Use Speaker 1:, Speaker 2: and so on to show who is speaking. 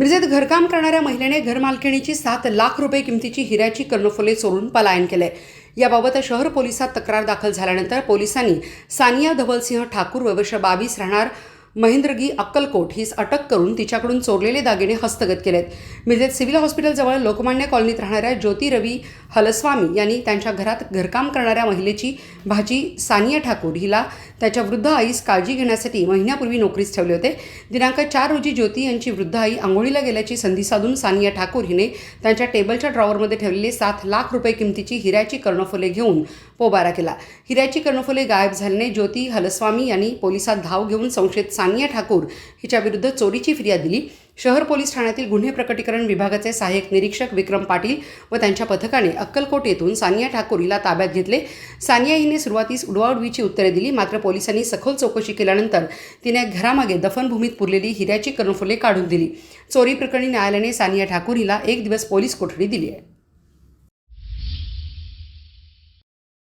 Speaker 1: मिरजेत घरकाम करणाऱ्या महिलेने घरमालकिणीची सात लाख रुपये किमतीची हिऱ्याची कर्णफुले चोरून पलायन केले याबाबत शहर पोलिसात तक्रार दाखल झाल्यानंतर पोलिसांनी सानिया धवलसिंह ठाकूर वर्ष बावीस राहणार महेंद्रगी अक्कलकोट हीच अटक करून तिच्याकडून चोरलेले दागिने हस्तगत केलेत. मिरजेत सिव्हिल हॉस्पिटलजवळ लोकमान्य कॉलनीत राहणाऱ्या ज्योती रवी हलस्वामी यांनी त्यांच्या घरात घरकाम करणाऱ्या महिलेची भाजी सानिया ठाकूर हिला त्याच्या वृद्ध आईस काळजी घेण्यासाठी महिन्यापूर्वी नोकरीस ठेवले होते. दिनांक चार रोजी ज्योती यांची वृद्ध आई आंघोळीला गेल्याची संधी साधून सानिया ठाकूर हिने त्यांच्या टेबलच्या ड्रॉवरमध्ये ठेवलेले सात लाख रुपये किमतीची हिऱ्याची कर्णफुले घेऊन पोबारा केला. हिऱ्याची कर्णफुले गायब झाल्याने ज्योती हलस्वामी यांनी पोलिसात धाव घेऊन संशयित सानिया ठाकूर हिच्याविरुद्ध चोरीची फिर्याद दिली. शहर पोलीस ठाण्यातील गुन्हे प्रकटीकरण विभागाचे सहाय्यक निरीक्षक विक्रम पाटील व त्यांच्या पथकाने अक्कलकोट येथून सानिया ठाकूर हिला ताब्यात घेतले. सानिया हिने सुरुवातीस उडवाउडवीची उत्तरे दिली मात्र पोलिसांनी सखोल चौकशी केल्यानंतर तिने घरामागे दफनभूमीत पुरलेली हिऱ्याची कर्णफुले काढून दिली. चोरी प्रकरणी न्यायालयाने सानिया ठाकूर हिला एक दिवस पोलीस कोठडी दिली आहे.